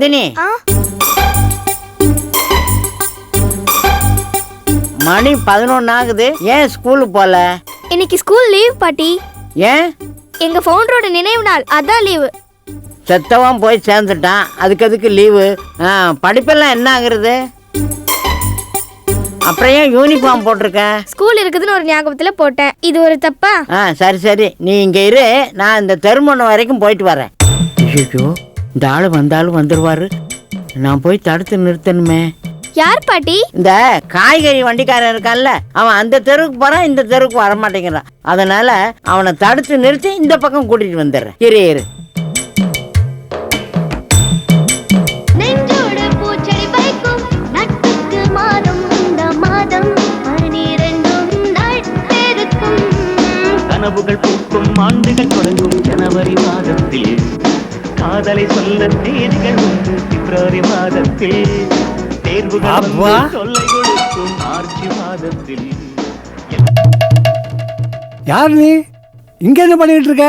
நந்தினி. மணி பதினொன்னு ஆகுது. ஏன் ஸ்கூலுக்கு போல? இன்னைக்கு ஸ்கூல் லீவ் பாட்டி. ஏன்? எங்க ஃபவுண்டரோட நினைவு நாள் அதான் லீவு செத்தவன் போய் சேர்ந்துட்டான். அதுக்கு அதுக்கு லீவு ஆ, படிப்பெல்லாம் என்ன ஆகுறது? அப்புறம் ஏன் யூனிஃபார்ம் போட்டிருக்க? ஸ்கூல் இருக்குதுன்னு ஒரு ஞாபகத்துல போட்டேன். இது ஒரு தப்பா? ஆ சரி சரி. நீ இங்கே இரு. நான் இந்த தெருமணம் வரைக்கும் போயிட்டு வரேன். ஐயோ இந்த ஆள் வந்தாலும் வந்துடுவாரு நான் போய் தடுத்து நிறுத்தணுமே. யார் பாட்டி? இந்த காய்கறி வண்டிக்காரன் இருக்கான்ல அவன் அந்த தெருவுக்கு போறான் இந்த தெருவுக்கு வர மாட்டேங்கிறான் அதனால அவனை தடுத்து நிறுத்தி இந்த பக்கம் கூட்டிட்டு வந்துடுறேன். இரு இரு. அப்பா. தொல்லை கொடுக்கும் மார்ச் மாதத்தில் யார் நீ? இங்க என்ன பண்ணிட்டு இருக்க?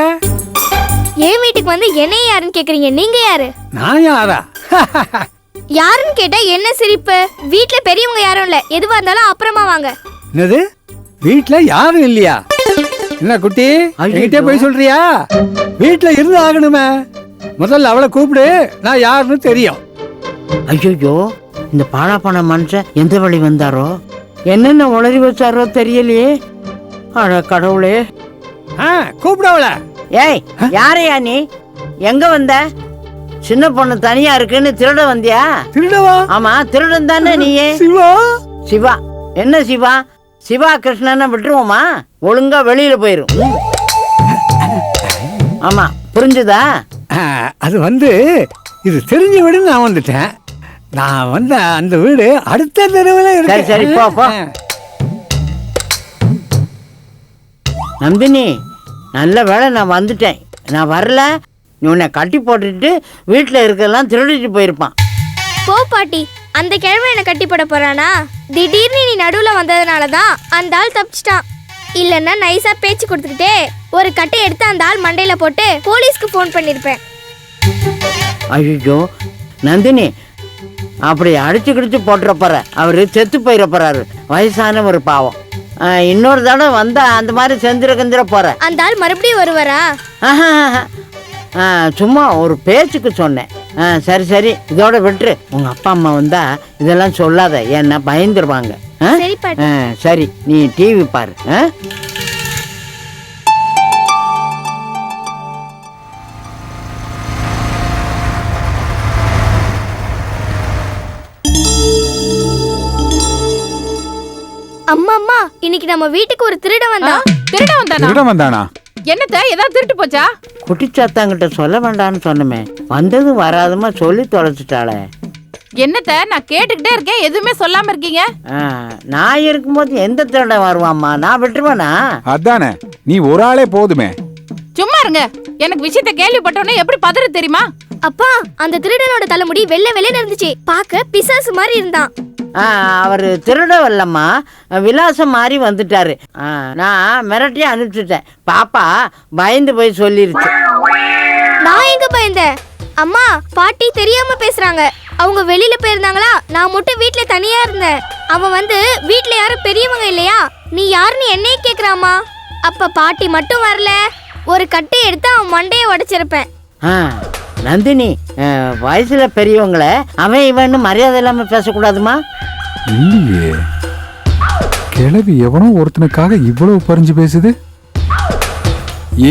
என் வீட்டுக்கு வந்து என்னைய யாருன்னு கேக்குறீங்க? நீங்க யாரு? நான் யாரா? யாருன்னு கேட்டா என்ன சிரிப்பு? வீட்ல பெரியவங்க யாரும் இல்ல. எதுவா இருந்தாலும் அப்புறமா வாங்க. என்னது? வீட்ல யாரும் இல்லையா? என்ன குட்டி. என்கிட்ட போய் சொல்றியா? வீட்ல இருந்து ஆகணுமே. முதல்ல அவளை கூப்பிடு. நான் யாருன்னு தெரியும். ஐயோ இந்த பாழா போன மனுஷன் எந்த வழி வந்தாரோ? என்னென்ன உளறி வச்சாரோ தெரியலையே. அட கடவுளே. ஆ கூப்பிடு அவளை. ஏய் யாரையா நீ? எங்க வந்த? சின்ன பொண்ணு தனியா இருக்குன்னு திருட வந்தியா? திருடவா? ஆமா திருடன் தானே நீயே. சிவா? சிவா. என்ன சிவா? சிவா கிருஷ்ணனை விட்டுருவோமா? ஒழுங்கா வெளியில போயிரும். ஆமா புரிஞ்சுதா? அது வந்து இது தெரிஞ்ச வீடுன்னு நான் வந்துட்டேன். நான் வந்த அந்த வீடு அடுத்த தெருவில் இருக்கு. சரி, சரி, போ, போ. நந்தினி நல்ல வேளை நான் வந்துட்டேன். நான் வரல. நீ உன்னை கட்டி போட்டுட்டு வீட்டில் இருக்கலாம் திருடிட்டு போயிருப்பான். போ பாட்டி. அந்த கிழமை என்ன கட்டி போட போறானா? திடீர்னு நீ நடுவுல வந்ததுனால தான் அந்த ஆள் தப்பிச்சிட்டான். இல்லைன்னா நைஸா பேச்சு கொடுத்துக்கிட்டே ஒரு கட்டை எடுத்து அந்த ஆள் மண்டையில போட்டு போலீஸ்க்கு ஃபோன் பண்ணிருப்பேன். ஐயோ நந்தினி அப்படி அடிச்சு கிடிச்சு போட்டுற போற அவரு செத்து போயிட போறாரு. வயசான ஒரு பாவம். இன்னொரு தடவை வந்தா அந்த மாதிரி செஞ்சிட கஞ்சிட போற. அந்த ஆள் மறுபடியும் வருவாரா? சும்மா ஒரு பேச்சுக்கு சொன்னேன். சரி சரி. இதோட விட்டுரு. உங்க அப்பா அம்மா வந்தா இதெல்லாம் சொல்லாத. ஏன்னா பயந்துருவாங்க. சரி நீ டிவி பாரு. ஆ? அம்மா அம்மா இன்னைக்கு நம்ம வீட்டுக்கு ஒரு திருட வந்தா திருட வந்தானா? திருட வந்தானா? என்னத்த ஏதாவது திருட்டு போச்சா? குட்டிச்சாத்தாங்கிட்ட சொல்ல வேண்டாம்னு சொன்னமே. வந்ததும் வராதுமா சொல்லி தொலைச்சிட்டாளே. என்னத்த நான் கேட்டுக்கிட்டே இருக்கேன் எதுவுமே சொல்லாம இருக்கீங்க? ஆ, நான் இருக்கும்போது எந்த திருடன் வருவாம்மா? நான் விட்டுருவேனா? அதானே நீ ஒரு ஆளே போதுமே. சும்மா இருங்க. எனக்கு விஷயத்த கேள்விப்பட்டோன்னே எப்படி பதறு தெரியுமா? அப்பா அந்த திருடனோட தலைமுடி வெள்ளை வெள்ளைன்னு இருந்துச்சு. பார்க்க பிசாசு மாதிரி இருந்தான். அவர் திருட வரலம்மா விலாசம் மாறி வந்துட்டாரு. நான் மிரட்டி அனுப்பிச்சிட்டேன். பாப்பா பயந்து போய் சொல்லிருச்சு. நான் எங்க பயந்தேன்? அம்மா பாட்டி தெரியாம பேசுறாங்க. அவங்க வெளியில போயிருந்தாங்களா? நான் மட்டும் வீட்ல தனியா இருந்தேன். அவன் வந்து வீட்ல யாரும் பெரியவங்க இல்லையா? நீ யாருன்னு என்னையே கேக்குறாமா அப்ப பாட்டி மட்டும் வரல. ஒரு கட்டை எடுத்து அவன் மண்டையை உடைச்சிருப்பேன். நந்தினி வயசுல பெரியவங்கள அவன் இவன்னு மரியாதை இல்லாம பேசக்கூடாதுமா? இல்லையே. கிளவி எவனோ ஒருத்தனுக்காக இவ்வளவு பறிஞ்சு பேசுது?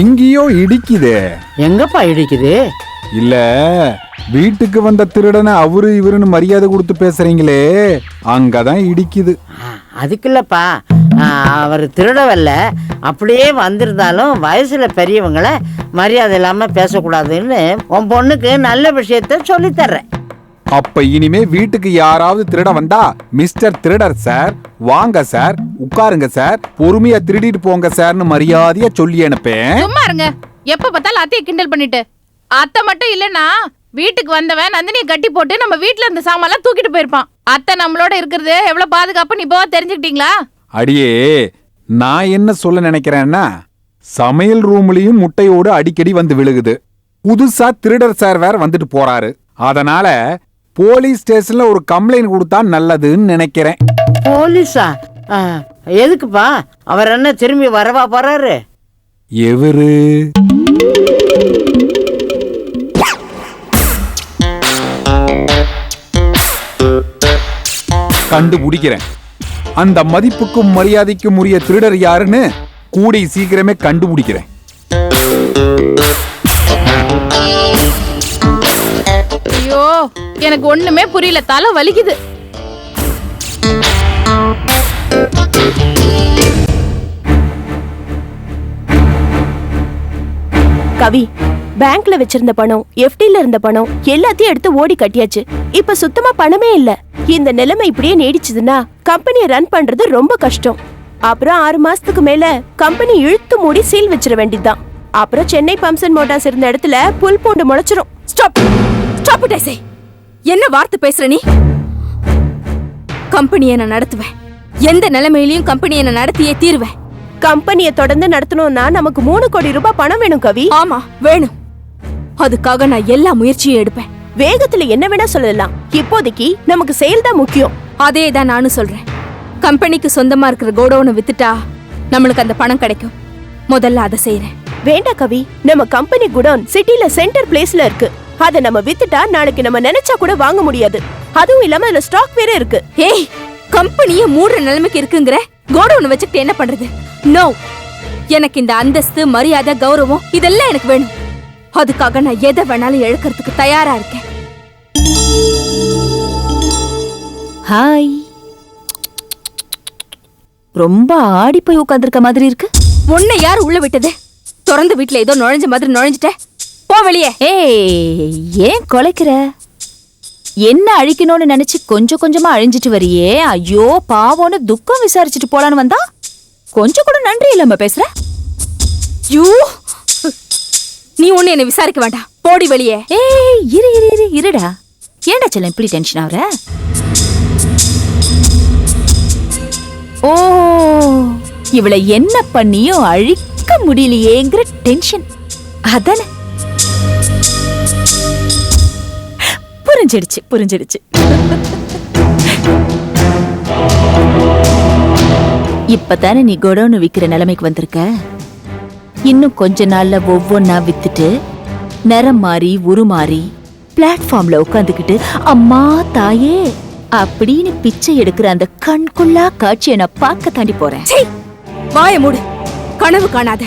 எங்கேயோ இடிக்குதே. எங்கப்பா இடிக்குது? இல்ல வீட்டுக்கு வந்த திருடனை அவரு இவருன்னு மரியாதை கொடுத்து பேசுறீங்களே அங்கதான் இடிக்குது. ஆ, அதுக்கு இல்லப்பா அவர் திருட வரல அப்படியே வந்திருந்தாலும் வயசுல பெரியவங்கள மரியாதை இல்லாம பேசக்கூடாதுன்னு உன் பொண்ணுக்கு நல்ல விஷயத்த சொல்லித் தர்றேன் அப்ப இனிமே வீட்டுக்கு யாராவது திருட வந்தா மிஸ்டர் திருடர் சார் வாங்க சார் உட்காருங்க சார் பொறுமையா திருடிட்டு போங்க சார்னு மரியாதையா சொல்லி அனுப்பேன். சும்மா இருங்க. எப்ப பார்த்தாலும் அத்தையை கிண்டல் பண்ணிட்டு. அத்தை மட்டும் இல்லனா வீட்டுக்கு வந்தவன் நந்தினியை கட்டி போட்டு நம்ம வீட்ல இருந்த சாமான்லாம் தூக்கிட்டு போயிருப்பான். அத்தை நம்மளோட இருக்கிறது எவ்வளவு பாதுகாப்புன்னு இப்போவா தெரிஞ்சுக்கிட்டீங்களா? அடியே நான் என்ன சொல்ல நினைக்கிறேன்னா சமையல் ரூம்லயும் முட்டையோடு அடிக்கடி வந்து விழுகுது. புதுசா திருடர் சார் வேற வந்துட்டு போறாரு. அதனால போலீஸ் ஸ்டேஷன்ல ஒரு கம்ப்ளைண்ட் கொடுத்தா நல்லதுன்னு நினைக்கிறேன். போலீஸா? ஆ, எதுக்குப்பா? அவர் என்ன திரும்பி வரவா போறாரு? எவரு? கண்டுபிடிக்கிறேன். அந்த மதிப்புக்கும் மரியாதைக்கும் உரிய திருடர் யாருன்னு கூடி சீக்கிரமே கண்டுபிடிக்கிறேன். ஐயோ எனக்கு ஒண்ணுமே புரியல. தலை வலிக்குது. கவி பேங்க்ல வச்சிருந்த பணம் எஃப்டில இருந்த பணம் எல்லாத்தையும் எடுத்து ஓடி கட்டியாச்சு. இப்ப சுத்தமா பணமே இல்ல. இந்த நிலைமை இப்படியே நீடிச்சதுன்னா கம்பெனியை ரன் பண்றது ரொம்ப கஷ்டம். அப்புறம் ஆறு மாசத்துக்கு மேல கம்பெனி இழுத்து மூடி சீல் வச்சிட வேண்டியதுதான். அப்புறம் சென்னை பம்ப்ஸ் அண்ட் மோட்டார்ஸ் இருந்த இடத்துல புல் பூண்டு முளைச்சிரும். ஸ்டாப். ஸ்டாப் இட் ஐசே. என்ன வார்த்தை பேசுற நீ? கம்பெனியை நான் நடத்துவேன்? எந்த நிலைமையிலயும் கம்பெனியை நான் நடத்தியே தீருவேன். கம்பெனியை தொடர்ந்து நடத்தணும்னா நமக்கு மூணு கோடி ரூபாய் பணம் வேணும் கவி. ஆமா வேணும். அதுக்காக நான் எல்லா முயற்சியும் எடுப்பேன். வேகத்துல என்ன வேணா சொல்லலாம். இப்போதைக்கு நமக்கு செயல் தான் முக்கியம். அதே தான் நானும் சொல்றேன். கம்பெனிக்கு சொந்தமா இருக்கிற கோடவுனை வித்துட்டா நம்மளுக்கு அந்த பணம் கிடைக்கும். முதல்ல அதை செய்யறேன் வேண்டாம் கவி நம்ம கம்பெனி குடோன் சிட்டில சென்டர் பிளேஸ்ல இருக்கு. அதை நம்ம வித்துட்டா நாளைக்கு நம்ம நினைச்சா கூட வாங்க முடியாது. அதுவும் இல்லாம அதுல ஸ்டாக் வேற இருக்கு. ஏய் கம்பெனியே மூடுற நிலைமைக்கு இருக்குங்கிற? கோடவுனை வச்சுக்கிட்டு என்ன பண்றது? நோ எனக்கு இந்த அந்தஸ்து மரியாதை கௌரவம் இதெல்லாம் எனக்கு வேணும். அதுக்காக நான் எதை வேணாலும் இழக்கிறதுக்கு தயாரா இருக்கேன். ஹாய். ரொம்ப ஆடி போய் உட்காந்துருக்க மாதிரி இருக்கு. உன்னை யார் உள்ள விட்டது? திறந்த வீட்ல ஏதோ நுழைஞ்ச மாதிரி நுழைஞ்சிட்ட. போ வெளியே. ஏய் ஏன் கொலைக்கிற? என்ன அழிக்கணும்னு நினைச்சு கொஞ்சம் கொஞ்சமா அழிஞ்சிட்டு வரியே? ஐயோ பாவம்னு துக்கம் விசாரிச்சுட்டு போலான்னு வந்தா? கொஞ்சம் கூட நன்றி இல்லாம பேசுற? யூ நீ ஒண்ணு என்ன விசாரிக்க வேண்டாம். போடி வெளியே. ஏய் இரு இரு இரு இருடா. ஏன்டா செல்லம் இப்படி டென்ஷன் ஆகுற ஓ இவளை என்ன பண்ணியும் அழிக்க முடியலையேங்கிற டென்ஷன் அதான? புரிஞ்சிடுச்சு புரிஞ்சிடுச்சு. இப்பதானே நீ குடோன்னு விக்கிற நிலைமைக்கு வந்திருக்க? இன்னும் கொஞ்ச நாள்ல ஒவ்வொன்னா வித்துட்டு நிறம் மாறி உருமாறி பிளாட்ஃபார்ம்ல உட்காந்துக்கிட்டு அம்மா தாயே அப்படின்னு பிச்சை எடுக்கிற அந்த கண்குள்ளா காட்சியை நான் பார்க்க தாண்டி போறேன். வாய மூடு. கனவு காணாத.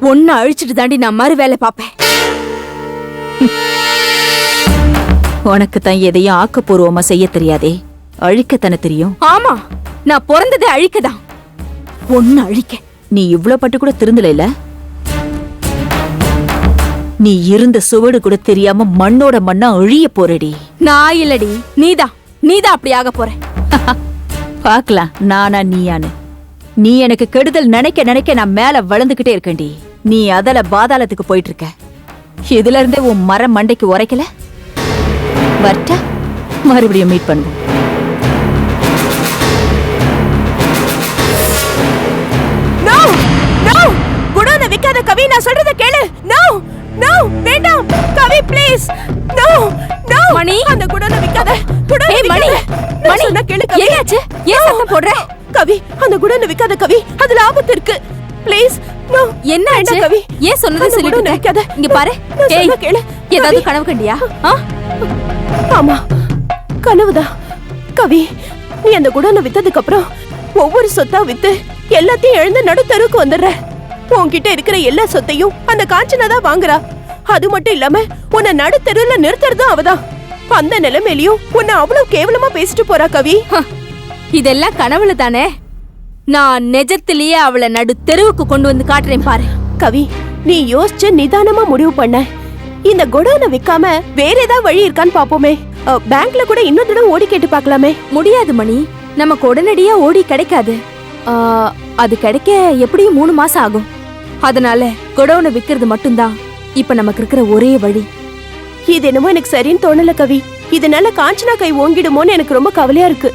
ஒன்னு அழிச்சிட்டு தாண்டி நான் மறு வேலை பாப்பேன் உனக்கு தான் எதையும் ஆக்கப்பூர்வமா செய்ய தெரியாதே. அழிக்கத்தானே தெரியும்? ஆமா. நான் பிறந்ததே அழிக்கதான். ஒன்னு அழிக்க. நீ இவ்ளோ பட்டு கூட திருந்தல இல்ல? நீ இருந்த சுவடு கூட தெரியாம மண்ணோட மண்ணா அழிய போறடி. நான் இல்லடி நீதான். நீதான் அப்படி ஆக போற. பார்க்கலாம் நானா நீயான்னு. நீ எனக்கு கெடுதல் நினைக்க நினைக்க நான் மேல வளர்ந்துகிட்டே இருக்கேன்டி. நீ அதல பாதாளத்துக்கு போயிட்டு இருக்க இதுல இருந்தே உன் மரம் மண்டைக்கு உரைக்கல? வரட்டா மறுபடியும் மீட் பண்ணுவோம். நான் சொல்றத கேளு. நோ நோ வேண்டாம். Kavi please no no Mani. அந்த குடோனை விக்காத. குடோனை மணி, மணி, சொன்னா கேளு கவி. என்னாச்சு? ஏன் சத்தம் போடுற? கவி அந்த குடோனை விக்காத கவி. அதுல ஆபத்து இருக்கு. ப்ளீஸ் நோ என்ன ஆச்சு? கவி. ஏன் சொன்னதை சொல்லிட்டு? விக்காத. இங்க பாரு. ஏய் கேளு ஏதாவது. கனவு கண்டியா? ஆமா. கனவுதான் கவி நீ அந்த குடோனை வித்ததுக்கு அப்புறம் ஒவ்வொரு சொத்தா வித்து எல்லாத்தையும் இழந்து நடுத்தருக்கு வந்துடுற. உன்கிட்ட இருக்கிற எல்லா சொத்தையும் அந்த காஞ்சனா தான் வாங்குறா. அது மட்டும் இல்லாம உன்னை நடுத்தருல நிறுத்துறதும் அவதான் அந்த நிலைமையிலயும் உன்னை அவ்வளவு கேவலமா பேசிட்டு போறா கவி. இதெல்லாம் கனவுல தானே? நான் நிஜத்திலேயே அவளை நடு தெருவுக்கு கொண்டு வந்து காட்டுறேன் பாரு. கவி நீ யோசிச்சு நிதானமா முடிவு பண்ண. இந்த குடோனை விக்காம வேற ஏதாவது வழி இருக்கான்னு பாப்போமே. பேங்க்ல கூட இன்னொரு தடவை ஓடி கேட்டு பார்க்கலாமே. முடியாது மணி. நமக்கு உடனடியா ஓடி கிடைக்காது. அது கிடைக்க எப்படியும் மூணு மாசம் ஆகும். அதனால குடோனை விக்கிறது மட்டும்தான். இப்ப நமக்கு இருக்கிற ஒரே வழி. இது என்னமோ எனக்கு சரின்னு தோணல கவி. இதனால காஞ்சனா கை ஓங்கிடுமோன்னு எனக்கு ரொம்ப கவலையா இருக்கு.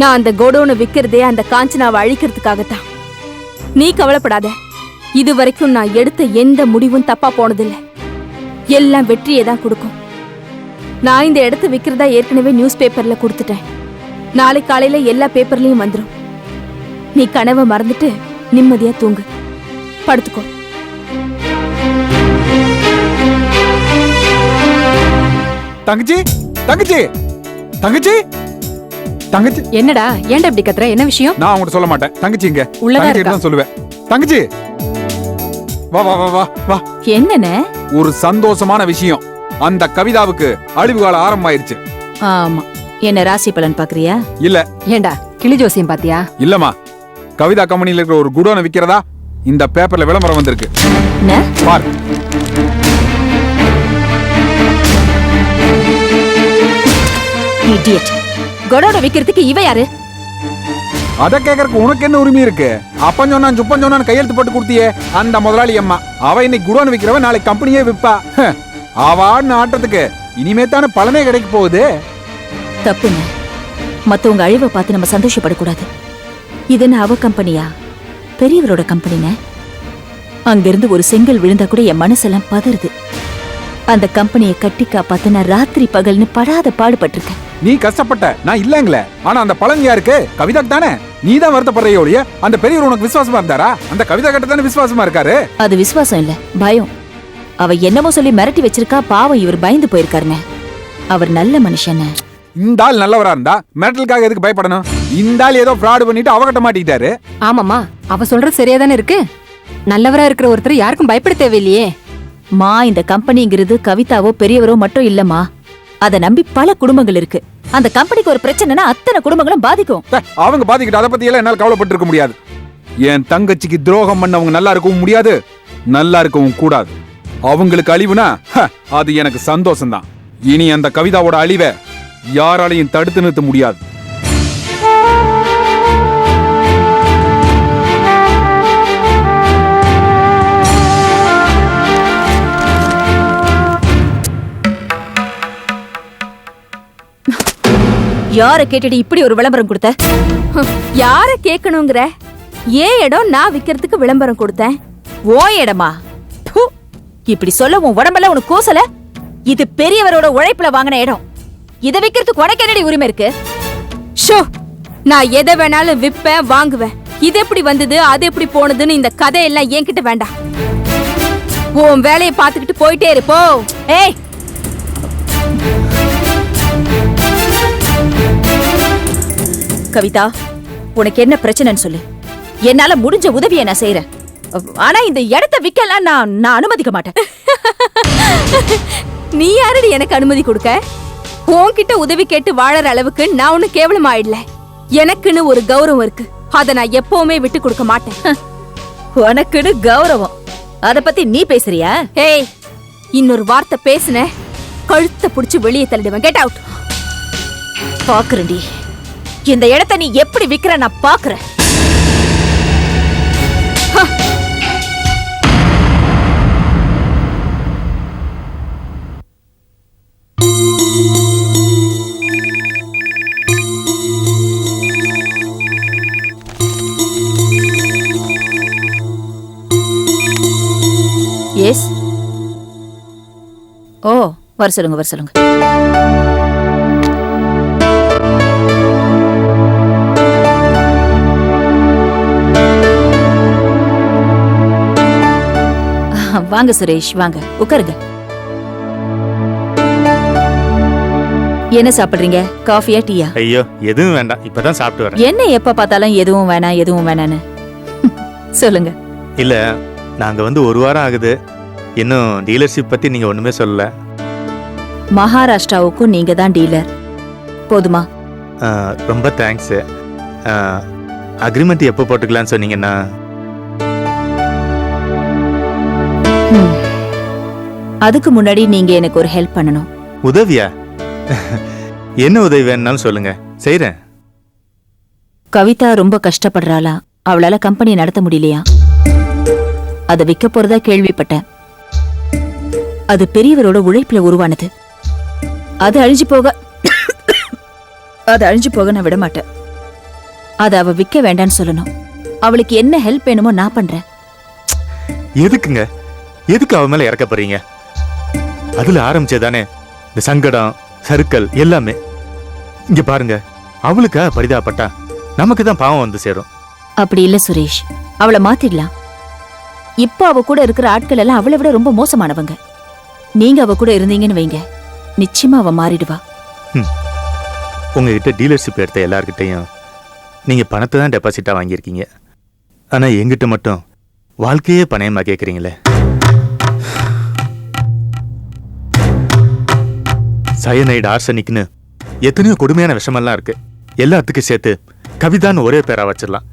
நான் அந்த கோடோனை விக்கிறதே அந்த காஞ்சனாவை அழிக்கிறதுக்காகத்தான். நீ கவலைப்படாத. இது வரைக்கும் நான் எடுத்த எந்த முடிவும் தப்பா போனதில்ல. எல்லாம் வெற்றியை தான் கொடுக்கும். நான் இந்த இடத்த விக்கிறதா ஏற்கனவே நியூஸ் பேப்பர்ல கொடுத்துட்டேன். நாளை காலையில எல்லா பேப்பர்லயும் வந்துரும். நீ கனவை மறந்துட்டு நிம்மதியா தூங்கு. படுத்துக்கோ. தங்கச்சி தங்கச்சி தங்கச்சி தங்கச்சி. என்னடா ஏன்டா இப்படி கத்துற? என்ன விஷயம்? நான் உங்கள்ட்ட சொல்ல மாட்டேன். தங்கச்சி இங்க. உள்ளதா இருக்கா? தான் சொல்லுவேன். தங்கச்சி! வா வா வா வா வா. என்னண்ணே ஒரு சந்தோஷமான விஷயம். அந்த கவிதாவுக்கு அழிவு காலம் ஆரம்பமாயிருச்சு. ஆமா. என்ன ராசி பலன் பாக்குறியா? இல்ல. ஏன்டா கிளி ஜோசியம் பாத்தியா? இல்லம்மா. கவிதா கம்பெனில இருக்கிற ஒரு குடோனை விக்கிறதா? இந்த பேப்பர்ல விளம்பரம் வந்திருக்கு. பார். கொடோட விக்கிறதுக்கு இவ யாரு? அத கேக்குறதுக்கு உனக்கு என்ன உரிமை இருக்கு? அப்பன் சொன்னான் சுப்பன் சொன்னான் கையெழுத்து போட்டு கொடுத்தியே. அந்த முதலாளி அம்மா. அவ இன்னைக்கு குடோன் விக்கிறவ நாளைக்கு கம்பெனியே விப்பா. அவான்னு ஆட்டத்துக்கு இனிமே தானே பலனே கிடைக்க போகுது. தப்புங்க. மத்தவங்க அழிவை பார்த்து நம்ம சந்தோஷப்படக்கூடாது. இது என்ன அவ கம்பெனியா பெரியவரோட கம்பெனிங்க அங்கிருந்து ஒரு செங்கல் விழுந்தா கூட என் மனசெல்லாம் பதறுது. அந்த கம்பெனியை கட்டி காப்பாத்த நான் ராத்திரி பகல்னு படாத பாடுபட்டிருக்கேன். நீ கஷ்டப்பட்ட நான் இல்லங்களே. ஆனா அந்த பலன் யாருக்கு? கவிதாக்கு தானே? நீ தான் வருத்தப்படுறிய ஒழிய அந்த பெரியவர் உனக்கு விசுவாசமா இருந்தாரா? அந்த கவிதா கிட்ட தானே விசுவாசமா இருக்காரு? அது விசுவாசம் இல்ல பயம். அவ என்னமோ சொல்லி மிரட்டி வச்சிருக்கா பாவம் இவர் பயந்து போயிருக்காருங்க அவர் நல்ல மனுஷன். இந்த ஆள் நல்லவரா இருந்தா மிரட்டலுக்காக எதுக்கு பயப்படணும்? இந்த ஆள் ஏதோ ஃப்ராடு பண்ணிட்டு அவகிட்ட மாட்டிக்கிட்டாரு. ஆமாமா அவ சொல்றது சரியா தானே இருக்கு? நல்லவரா இருக்கிற ஒருத்தர் யாருக்கும் பயப்பட தேவையில்லையே. மா இந்த கம்பெனிங்கிறது கவிதாவோ பெரியவரோ மட்டும் இல்லம்மா. அத நம்பி பல குடும்பங்கள் இருக்கு. அந்த கம்பெனிக்கு ஒரு பிரச்சனைனா அத்தனை குடும்பங்களும் பாதிக்கும். அவங்க பாதிக்கிட்டு அதை பத்தி எல்லாம் என்னால கவலைப்பட்டு இருக்க முடியாது. என் தங்கச்சிக்கு துரோகம் பண்ணவங்க நல்லா இருக்கவும் முடியாது நல்லா இருக்கவும் கூடாது. அவங்களுக்கு அழிவுனா அது எனக்கு சந்தோஷம்தான். இனி அந்த கவிதாவோட அழிவை யாராலையும் தடுத்து நிறுத்த முடியாது. யார கேட்டுட்டு இப்படி ஒரு விளம்பரம் கொடுத்த? யார கேட்கணுங்கிற? ஏன் இடம் நான் விக்கிறதுக்கு விளம்பரம் கொடுத்தேன். ஓ இடமா? இப்படி சொல்ல உன் உடம்பெல்லாம் உனக்கு கூசல? இது பெரியவரோட உழைப்புல வாங்கின இடம். இதை விக்கிறதுக்கு உனக்கு என்னடி உரிமை இருக்கு? ஷோ! நான் எதை வேணாலும் விப்பேன் வாங்குவேன். இது எப்படி வந்தது அது எப்படி போனதுன்னு இந்த கதையெல்லாம் என்கிட்ட வேண்டாம். உன் வேலையை பார்த்துக்கிட்டு போயிட்டே இருப்போ ஏய்! கவிதா உனக்கு என்ன பிரச்சனைன்னு சொல்லு. என்னால முடிஞ்ச உதவியை நான் செய்யறேன் ஆனா இந்த இடத்த விக்கலாம் நான் நான் அனுமதிக்க மாட்டேன். நீ யாரடி எனக்கு அனுமதி கொடுக்க? உன்கிட்ட உதவி கேட்டு வாழற அளவுக்கு நான் ஒண்ணு கேவலம் ஆயிடல. எனக்குன்னு ஒரு கௌரவம் இருக்கு. அதை நான் எப்பவுமே விட்டு கொடுக்க மாட்டேன். உனக்குன்னு கௌரவம். அத பத்தி நீ பேசுறியா? ஏய் இன்னொரு வார்த்தை பேசுன கழுத்தை புடிச்சு வெளியே தள்ளிடுவேன். கெட் அவுட் பாக்குறேன்டி. இந்த இடத்த நீ எப்படி விக்கிற நான் பாக்குறேன் எஸ் ஓ வர சொல்லுங்க வர சொல்லுங்க. வாங்க சுரேஷ் வாங்க. உட்காருங்க. என்ன சாப்பிடுறீங்க? காஃபியா டீயா? ஐயோ எதுவும் வேண்டாம். இப்பதான் சாப்பிட்டு வரேன். என்ன எப்ப பார்த்தாலும் எதுவும் வேணாம் எதுவும் வேணான்னு சொல்லுங்க. இல்ல நாங்க வந்து ஒரு வாரம் ஆகுது. இன்னும் டீலர்ஷிப் பத்தி நீங்க ஒண்ணுமே சொல்லல. மகாராஷ்டிராவுக்கும் நீங்க தான் டீலர் போதுமா? ரொம்ப தேங்க்ஸ் அக்ரிமெண்ட் எப்போ போட்டுக்கலாம்னு சொன்னீங்கன்னா அதுக்கு முன்னாடி நீங்க எனக்கு ஒரு ஹெல்ப் பண்ணணும். உதவியா? என்ன உதவி வேணும்னாலும் சொல்லுங்க. செய்றேன். கவிதா ரொம்ப கஷ்டப்படுறாளா? அவளால கம்பெனி நடத்த முடியலையா? அதை விற்க போறதா கேள்விப்பட்டேன். அது பெரியவரோட உழைப்புல உருவானது. அது அழிஞ்சு போக அது அழிஞ்சு போக நான் விட மாட்டேன் அதை அவ விற்க வேண்டான்னு சொல்லணும். அவளுக்கு என்ன ஹெல்ப் வேணுமோ நான் பண்றேன். எதுக்குங்க? எதுக்கு அவ மேல இறக்க போறீங்க? அதுல ஆரம்பிச்சதானே? இந்த சங்கடம் சறுக்கல் எல்லாமே. இங்க பாருங்க அவளுக்கா பரிதாபப்பட்டா? நமக்கு தான் பாவம் வந்து சேரும். அப்படி இல்ல சுரேஷ். அவளை மாத்திடலாம். இப்போ அவ கூட இருக்கிற ஆட்கள் எல்லாம் அவளை விட ரொம்ப மோசமானவங்க. நீங்க அவ கூட இருந்தீங்கன்னு வைங்க. நிச்சயமா அவ மாறிடுவா. உங்ககிட்ட டீலர்ஷிப் எடுத்த எல்லார்கிட்டையும் நீங்க பணத்தை தான் டெபாசிட்டா வாங்கியிருக்கீங்க. ஆனா எங்கிட்ட மட்டும் வாழ்க்கையே பணயமா கேக்குறீங்களே. சயனைடு ஆர்சனிக்னு எத்தனையோ கொடுமையான விஷமெல்லாம் இருக்கு. எல்லாத்துக்கும் சேர்த்து கவிதான்னு ஒரே பேரா வச்சிடலாம்.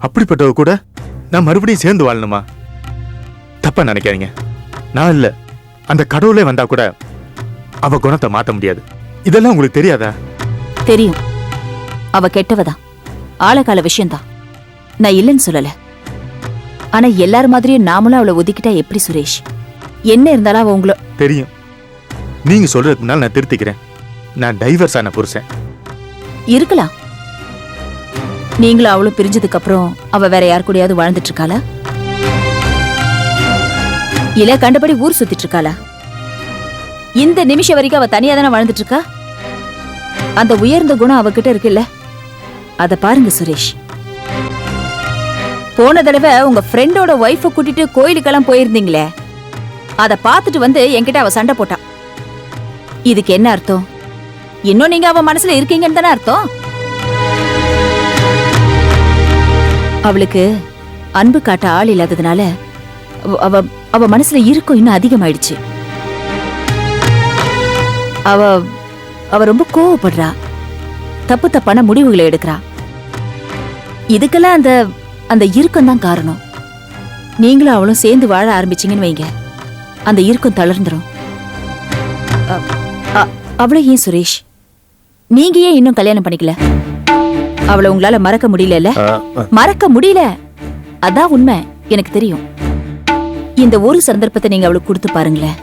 அப்படிப்பட்டவ கூட நான் மறுபடியும் சேர்ந்து வாழணுமா? தப்பா நினைக்காதீங்க. நான் இல்ல. அந்த கடவுளே வந்தா கூட அவ குணத்தை மாத்த முடியாது. இதெல்லாம் உங்களுக்கு தெரியாதா? தெரியும். அவ கெட்டவதான் ஆழகால விஷயம்தான். நான் இல்லைன்னு சொல்லல. ஆனா எல்லார் மாதிரியும் நாமளும் அவளை ஒதுக்கிட்டா எப்படி சுரேஷ்? என்ன இருந்தாலும் அவ உங்கள தெரியும். நீங்க சொல்றதுக்கு முன்னால் நான் திருத்திக்கிறேன். நான் டைவர்ஸ் ஆன புருஷன். இருக்கலாம். நீங்களும் அவளும் பிரிஞ்சதுக்கு அப்புறம் அவ வேற யார் கூடயாவது வாழ்ந்துட்டு இருக்காளா? இல்ல கண்டபடி ஊர் சுத்திட்டு இருக்காளா? இந்த நிமிஷம் வரைக்கும் அவ தனியா தானே வாழ்ந்துட்டு இருக்கா? அந்த உயர்ந்த குணம் அவகிட்ட இருக்குல்ல? அத பாருங்க சுரேஷ். போன தடவை உங்க ஃப்ரெண்டோட ஒய்ஃபை கூட்டிட்டு கோயிலுக்கெல்லாம் போயிருந்தீங்களே? அத பார்த்துட்டு வந்து என்கிட்ட அவ சண்டை போட்டா. இதுக்கு என்ன அர்த்தம்? இன்னும் நீங்க அவ மனசுல இருக்கீங்கன்னு தானே அர்த்தம்? அவளுக்கு அன்பு காட்ட ஆள் இல்லாததுனால அவ- அவ மனசுல இருக்கும் இன்னும் அதிகமாயிடுச்சு. அவ அவ ரொம்ப கோவப்படுறா. தப்பு தப்பான முடிவுகளை எடுக்கிறா. இதுக்கெல்லாம் அந்த அந்த இறுக்கம் தான் காரணம். நீங்களும் அவளும் சேர்ந்து வாழ ஆரம்பிச்சீங்கன்னு வைங்க. அந்த இறுக்கம் தளர்ந்துரும். அவளை ஏன் சுரேஷ்? நீங்க ஏன் இன்னும் கல்யாணம் பண்ணிக்கல? அவளை உங்களால மறக்க முடியலல்ல? மறக்க முடியல. அதான் உண்மை. எனக்கு தெரியும். இந்த ஒரு சந்தர்ப்பத்தை நீங்க அவளுக்கு கொடுத்து பாருங்களேன்.